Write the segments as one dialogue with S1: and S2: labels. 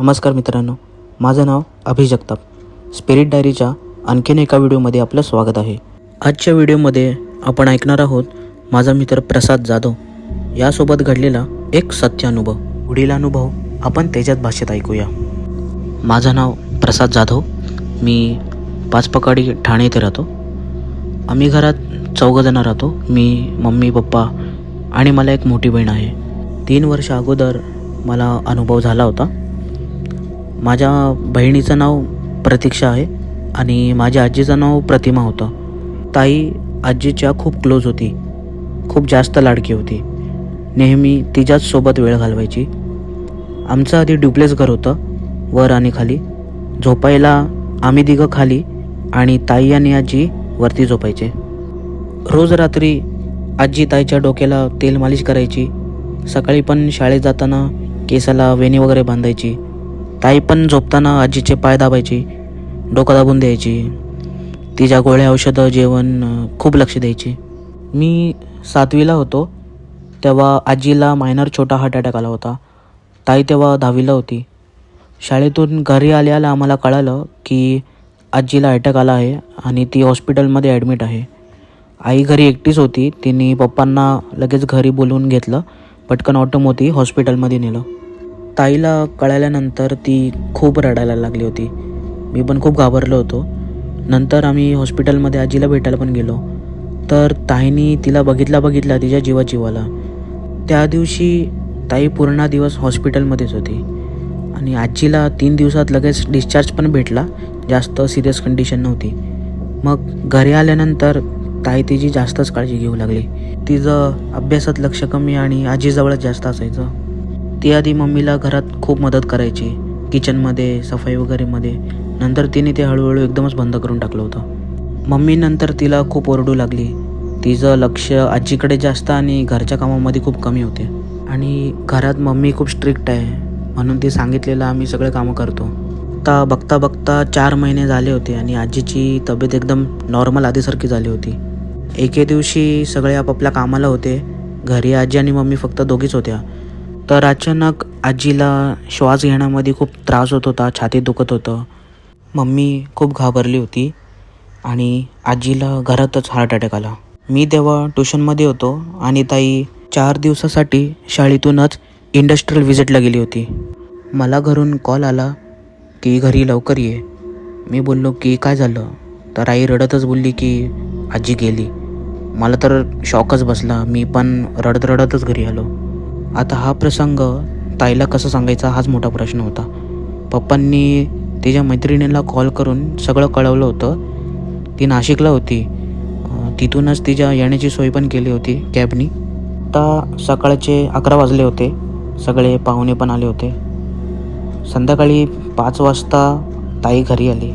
S1: नमस्कार मित्रांनो माझं नाव अभिजगताप स्पिरिट डायरीच्या आणखीन एका व्हिडिओमध्ये आपलं स्वागत आहे. आजच्या व्हिडिओमध्ये आपण ऐकणार आहोत माझा मित्र प्रसाद जाधव. यासोबत घडलेला एक सत्य अनुभव. पुढील अनुभव आपण त्याच्यात भाषेत ऐकूया. माझं नाव प्रसाद जाधव. मी पाचपकाडी ठाणे येथे राहतो. आम्ही घरात चौघंजणं राहतो. मी मम्मी पप्पा आणि मला एक मोठी बहीण आहे. तीन वर्ष अगोदर मला अनुभव झाला होता. माझ्या बहिणीचं नाव प्रतीक्षा आहे आणि माझ्या आजीचं नाव प्रतिमा होतं. ताई आजीच्या खूप क्लोज होती. खूप जास्त लाडकी होती. नेहमी तिच्याच सोबत वेळ घालवायची. आमचं आधी ड्युप्लेस घर होतं वर आणि खाली. झोपायला आम्ही दिघं खाली आणि ताई आणि आजी वरती झोपायचे. रोज रात्री आजी ताईच्या डोक्याला तेल मालिश करायची. सकाळी पण शाळेत जाताना केसाला वेणी वगैरे बांधायची. ताई पण झोपताना आजीचे पाय दाबायची डोकं दाबून द्यायची. तिच्या गोळ्या औषधं जेवण खूप लक्ष द्यायची. मी सातवीला होतो तेव्हा आजीला मायनर छोटा हार्ट अटॅक आला होता. ताई तेव्हा दहावीला होती. शाळेतून घरी आल्या आल्या आम्हाला कळालं की आजीला अटॅक आला आहे आणि ती हॉस्पिटलमध्ये ॲडमिट आहे. आई घरी एकटीच होती तिने पप्पांना लगेच घरी बोलवून घेतलं पटकन ऑटोमोती हॉस्पिटलमध्ये नेलं. ताईला कळाल्यानंतर ती खूप रडायला लागली होती. मी पण खूप घाबरलो होतो. नंतर आम्ही हॉस्पिटलमध्ये आजीला भेटायला पण गेलो. तर ताईनी तिला बघितला बघितला तिच्या जीवा जीवाला. त्या दिवशी ताई पूर्ण दिवस हॉस्पिटलमध्येच होती. आणि आजीला तीन दिवसात लगेच डिस्चार्ज पण भेटला. जास्त सिरियस कंडिशन नव्हती. मग घरी आल्यानंतर ताई तिची जास्तच काळजी घेऊ लागली. तिचं अभ्यासात लक्ष कमी आणि आजीजवळच जास्त असायचं. ती आधी मम्मीला घरात खूप मदत करायची. किचनमध्ये सफाई वगैरेमध्ये. नंतर तिने ते हळूहळू एकदमच बंद करून टाकलं होतं. मम्मी नंतर तिला खूप ओरडू लागली. तिचं लक्ष आजीकडे जास्त आणि घरच्या कामामध्ये खूप कमी होते. आणि घरात मम्मी खूप स्ट्रिक्ट आहे. म्हणून ती सांगितलेलं आम्ही सगळे कामं करतो. आता बघता बघता चार महिने झाले होते आणि आजीची तब्येत एकदम नॉर्मल आधीसारखी झाली होती. एके दिवशी सगळे आपापल्या कामाला होते. घरी आजी आणि मम्मी फक्त दोघीच होत्या. तर अचानक आजीला श्वास घेण्यामध्ये खूप त्रास होत होता छाती दुखत होतं. मम्मी खूप घाबरली होती आणि आजीला घरातच हार्ट अटॅक आला. मी तेव्हा ट्युशनमध्ये होतो आणि ताई चार दिवसासाठी शाळेतूनच इंडस्ट्रियल व्हिजिटला गेली होती. मला घरून कॉल आला की घरी लवकर ये. मी बोललो की काय झालं? तर आई रडतच बोलली की आजी गेली. मला तर शॉकच बसला. मी पण रडत रडतच घरी आलो. आता हा प्रसंग ताईला कसं सांगायचा हाच मोठा प्रश्न होता. पप्पांनी तिच्या मैत्रिणीला कॉल करून सगळं कळवलं होतं. ती नाशिकला होती. तिथूनच तिच्या येण्याची सोय पण केली होती कॅबनी. आता सकाळचे अकरा वाजले होते. सगळे पाहुणे पण आले होते. संध्याकाळी पाच वाजता ताई घरी आली.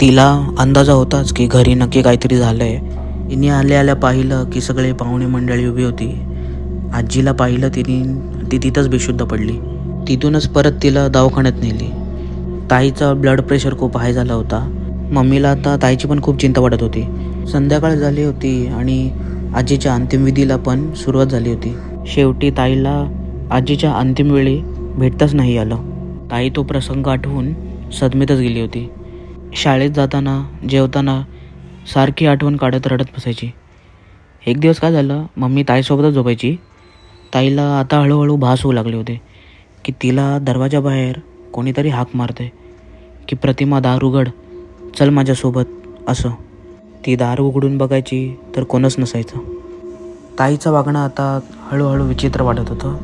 S1: तिला अंदाजा होताच की घरी नक्की काहीतरी झालं आहे तिने आल्या आल्या पाहिलं की सगळे पाहुणे मंडळी उभी होती. आजीला पाहिलं तिने ती तिथंच बेशुद्ध पडली. तिथूनच परत तिला दवाखान्यात नेली. ताईचा ब्लड प्रेशर खूप हाय झाला होता. मम्मीला आता ताईची पण खूप चिंता वाटत होती. संध्याकाळ झाली होती आणि आजीच्या अंतिम विधीला पण सुरुवात झाली होती. शेवटी ताईला आजीच्या अंतिम वेळी भेटताच नाही आलं. ताई तो प्रसंग आठवून सदमेतच गेली होती. शाळेत जाताना जेवताना सारखी आठवण काढत रडत बसायची. एक दिवस काय झालं? मम्मी ताईसोबतच झोपायची. ताईला आता हळूहळू भास होऊ लागले होते की तिला दरवाजाबाहेर कोणीतरी हाक मारते की प्रतिमा दार उघड चल माझ्यासोबत असं. ती दार उघडून बघायची तर कोणच नसायचं. ताईचं वागणं आता हळूहळू विचित्र वाटत होतं.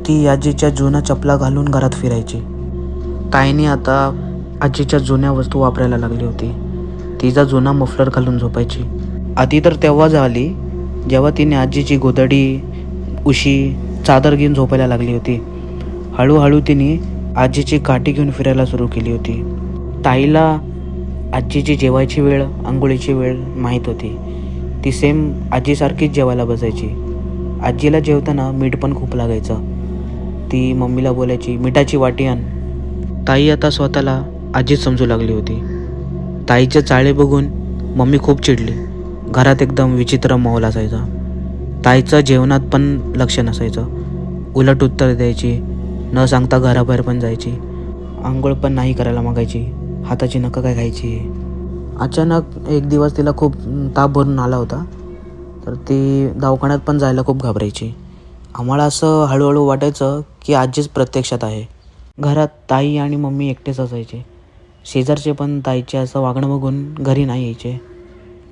S1: ती आजीच्या जुन्या चपला घालून घरात फिरायची. ताईने आता आजीच्या जुन्या वस्तू वापरायला लागली होती. तिचा जुना मफलर घालून झोपायची. आधी तर तेव्हा झाली जेव्हा तिने आजीची गोदडी उशी चादर घेऊन झोपायला लागली होती. हळूहळू तिने आजीची काठी घेऊन फिरायला सुरू केली होती. ताईला आजीची जेवायची वेळ आंघोळीची वेळ माहीत होती. ती सेम आजीसारखीच जेवायला बसायची. आजीला जेवताना मीठ पण खूप लागायचं. ती मम्मीला बोलायची मिठाची वाटी आण. ताई आता स्वतःला आजीच समजू लागली होती. ताईचे चाळे बघून मम्मी खूप चिडली. घरात एकदम विचित्र माहोल असायचा. ताईचं जेवणात पण लक्ष नसायचं. उलट उत्तर द्यायची न सांगता घराबाहेर पण जायची. आंघोळ पण नाही करायला मागायची. हाताची नखं काय खायची अचानक एक दिवस तिला खूप ताप भरून आला होता. तर ती दवाखान्यात पण जायला खूप घाबरायची. आम्हाला असं हळूहळू वाटायचं की आजीच प्रत्यक्षात आहे. घरात ताई आणि मम्मी एकटेच असायचे. शेजारचे पण ताईचे असं वागणं बघून घरी नाही यायचे.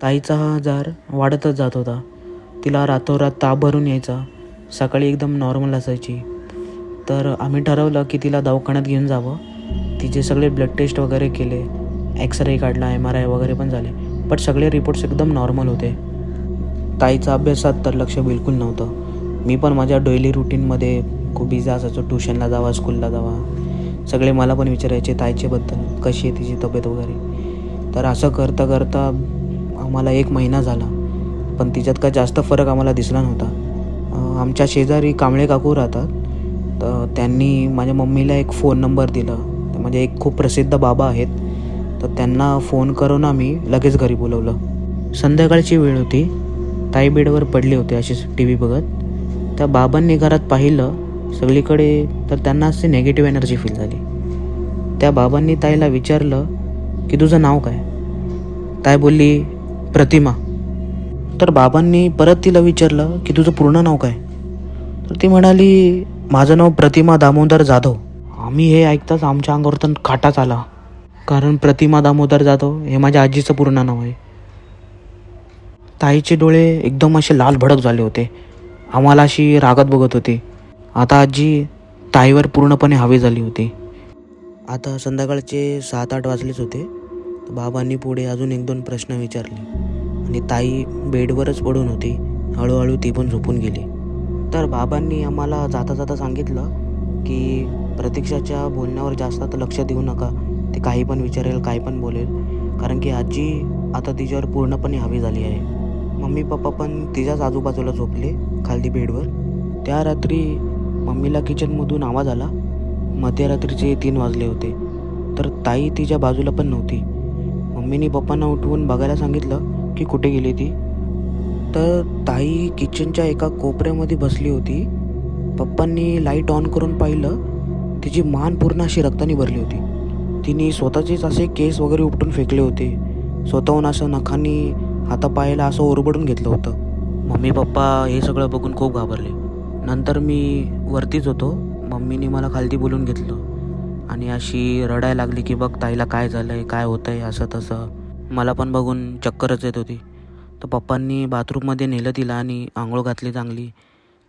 S1: ताईचा हा आजार वाढतच जात होता. तिला रातोरात ताप भरून यायचा. सकाळी एकदम नॉर्मल असायची. तर आम्ही ठरवलं की तिला दवाखान्यात घेऊन जावं. तिचे सगळे ब्लड टेस्ट वगैरे केले. एक्सरे काढला एम आर आय वगैरे पण झाले. पण सगळे रिपोर्ट्स एकदम नॉर्मल होते. ताईचा अभ्यासात तर लक्ष बिलकुल नव्हतं. मी पण माझ्या डेली रुटीनमध्ये खूप बिझी असायचो. ट्युशनला जावा स्कूलला जावा. सगळे मला पण विचारायचे ताईच्याबद्दल कशी आहे तिची तब्येत वगैरे? तर असं करता करता आम्हाला एक महिना झाला. पण तिच्यात काय जास्त फरक आम्हाला दिसला नव्हता. आमच्या शेजारी कांबळे काकू राहतात. तर त्यांनी माझ्या मम्मीला एक फोन नंबर दिला. तर म्हणजे एक खूप प्रसिद्ध बाबा आहेत. तर त्यांना फोन करून आम्ही लगेच घरी बोलवलं. संध्याकाळची वेळ होती. ताई बेडवर पडले होते अशीच टी व्ही बघत. त्या बाबांनी घरात पाहिलं. सगळीकडे तर त्यांना असे नेगेटिव्ह एनर्जी फील झाली. त्या बाबांनी ताईला विचारलं की तुझं नाव काय? ताई बोलली प्रतिमा. तर बाबांनी परत तिला विचारलं की तुझं पूर्ण नाव काय? तर ती म्हणाली माझं नाव प्रतिमा दामोदर जाधव. आम्ही हे ऐकताच आमच्या अंगावर तर काटाच आला. कारण प्रतिमा दामोदर जाधव हे माझ्या आजीचं पूर्ण नाव आहे. ताईचे डोळे एकदम असे लाल भडक झाले होते. आम्हाला अशी रागत बघत होती. आता आजी ताईवर पूर्णपणे हवी झाली होती. आता संध्याकाळचे सात आठ वाजलेच होते. बाबांनी पुढे अजून एक दोन प्रश्न विचारले. आणि ताई बेडवरच पडून होती. हळूहळू ती पण झोपून गेली. तर बाबांनी आम्हाला जाता जाता सांगितलं की प्रतीक्षाच्या बोलण्यावर जास्त आता लक्ष देऊ नका. ते काही पण विचारेल काही पण बोलेल. कारण की आजी आता तिच्यावर पूर्णपणे हवी झाली आहे. मम्मी पप्पा पण तिच्याच आजूबाजूला झोपले खालती बेडवर. त्या रात्री मम्मीला किचनमधून आवाज आला. मध्यरात्रीचे तीन वाजले होते. तर ताई तिच्या बाजूला पण नव्हती. मम्मीने पप्पांना उठवून बघायला सांगितलं की कुठे गेली ती? तर ताई किचनच्या एका कोपऱ्यामध्ये बसली होती. पप्पांनी लाइट ऑन करून पाहिलं. तिची मान पूर्ण अशी रक्ताने भरली होती. तिने स्वतःचेच असे केस वगैरे उपटून फेकले होते. स्वतःहून असं नखांनी हातापायाला असं ओरबडून घेतलं होतं. मम्मी पप्पा हे सगळं बघून खूप घाबरले. नंतर मी वरतीच होतो. मम्मीने मला खालती बोलून घेतलं. आणि अशी रडायला लागली की बघ ताईला काय झालं आहे काय होतं आहे असं तसं. मला पण बघून चक्करच येत होती. तर पप्पांनी बाथरूममध्ये नेलं तिला आणि आंघोळ घातली चांगली.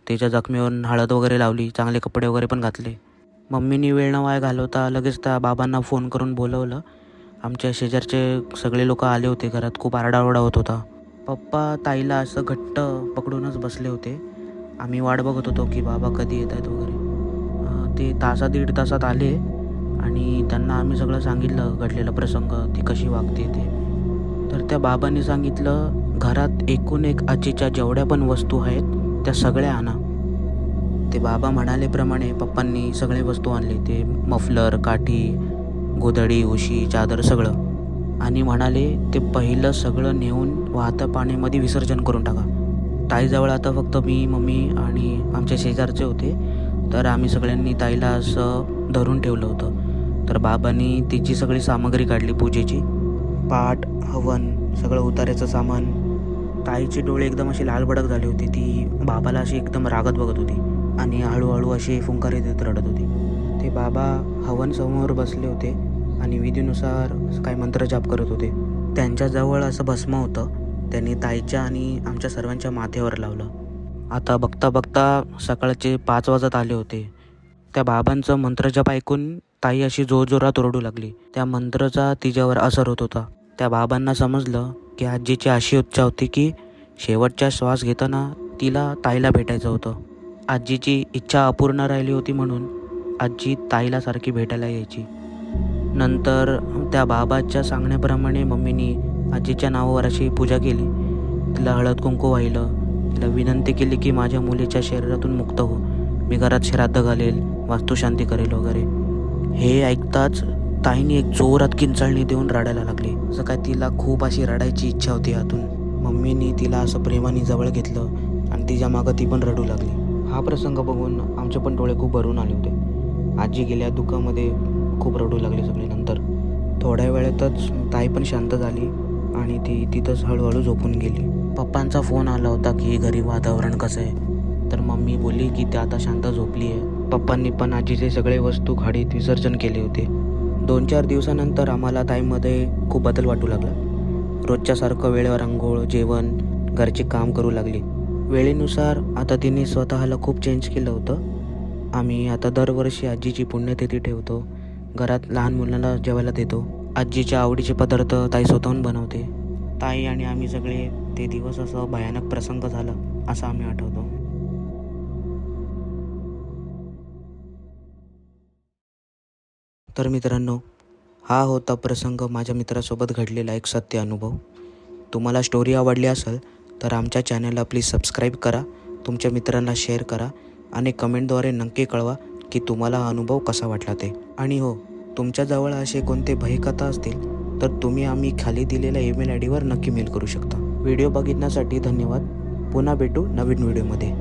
S1: त्याच्या जखमीवर हळद वगैरे लावली चांगले कपडे वगैरे पण घातले. मम्मीनी वेळ न वाया घालवता लगेच त्या बाबांना फोन करून बोलवलं. आमच्या शेजारचे सगळे लोक आले होते घरात खूप आरडाओरडा होत होता. पप्पा ताईला असं घट्ट पकडूनच बसले होते. आम्ही वाट बघत होतो की बाबा कधी येत आहेत वगैरे ते तासा दीड तासात आले आणि त्यांना आम्ही सगळं सांगितलं घडलेला प्रसंग ती कशी वागते ते. तर त्या बाबांनी सांगितलं घरात एकूण एक आजीच्या जेवढ्या पण वस्तू आहेत त्या सगळ्या आणा. ते बाबा म्हणालेप्रमाणे पप्पांनी सगळे वस्तू आणले. ते मफलर काठी गोधडी उशी चादर सगळं. आणि म्हणाले ते पहिलं सगळं नेऊन वाहत्या पाण्यामध्ये विसर्जन करून टाका. ताईजवळ आता फक्त मी मम्मी आणि आमच्या शेजारचे होते. तर आम्ही सगळ्यांनी ताईला असं धरून ठेवलं होतं. तर बाबांनी तिची सगळी सामग्री काढली पूजेची. पाट हवन सगळं उतारायचं सामान. ताईचे डोळे एकदम असे लालबडक झाले होते. ती बाबाला अशी एकदम रागत बघत होती आणि हळूहळू अशी फुंकारी देत रडत होती. ते बाबा हवन समोर बसले होते आणि विधीनुसार काही मंत्र जाप करत होते. त्यांच्याजवळ असं भस्म होतं. त्यांनी ताईच्या आणि आमच्या सर्वांच्या माथ्यावर लावलं. आता बघता बघता सकाळचे पाच वाजत आले होते. त्या बाबांचं मंत्रजप ऐकून ताई अशी जोरजोरात ओरडू लागली. त्या मंत्राचा तिच्यावर असर होत होता. त्या बाबांना समजलं की आजीची अशी इच्छा होती की शेवटचा श्वास घेताना तिला ताईला भेटायचं होतं. आजीची इच्छा अपूर्ण राहिली होती म्हणून आजी ताईला सारखी भेटायला यायची. नंतर त्या बाबाच्या सांगण्याप्रमाणे मम्मीनी आजीच्या नावावर अशी पूजा केली. तिला हळद कुंकू वाहिलं. तिला विनंती केली की माझ्या मुलीच्या शरीरातून मुक्त हो. मी घरात श्राद्ध घालेल वास्तुशांती करेल वगैरे. हे ऐकताच ताईने एक जोरात किंचाळणी देऊन रडायला लागली. असं काय तिला खूप अशी रडायची इच्छा होती आतून मम्मीनी तिला असं प्रेमाने जवळ घेतलं आणि तिच्या मागं ती पण रडू लागली. हा प्रसंग बघून आमचे पण डोळे खूप भरून आले होते. आजी गेल्या दुःखामध्ये खूप रडू लागली सगळी नंतर. थोड्या वेळातच ताई पण शांत झाली आणि ती तिथंच हळूहळू झोपून गेली. पप्पांचा फोन आला होता की घरी वातावरण कसं आहे? तर मम्मी बोलली की ती आता शांत झोपली आहे पप्पांनी पण आजीचे सगळे वस्तू खाडीत विसर्जन केले होते. दोन चार दिवसानंतर आम्हाला ताईमध्ये खूप बदल वाटू लागला. रोजच्यासारखं वेळेवर आंघोळ जेवण घरचे काम करू लागली. वेळेनुसार आता तिने स्वतःला खूप चेंज केलं होतं. आम्ही आता दरवर्षी आजीची पुण्यतिथी ठेवतो. घरात लहान मुलांना जेवायला देतो. आजीच्या आवडीचे पदार्थ ताई स्वतःहून बनवते. ताई आणि आम्ही सगळे ते दिवस असं भयानक प्रसंग झाला असं आम्ही आठवतो. तर मित्रांनो हा होता प्रसंग माझ्या मित्रासोबत घडलेला एक सत्य अनुभव. तुम्हाला स्टोरी आवडली असेल तर आमच्या चॅनलला प्लीज सबस्क्राईब करा तुमच्या मित्रांना शेअर करा आणि कमेंटद्वारे नक्की कळवा की तुम्हाला हा अनुभव कसा वाटला ते. आणि हो तुमच्याजवळ असे कोणते भयकथा असतील तर तुम्ही आम्ही खाली दिलेल्या ईमेल आय डीवर नक्की मेल करू शकता. व्हिडिओ बघितण्यासाठी धन्यवाद. पुन्हा भेटू नवीन व्हिडिओमध्ये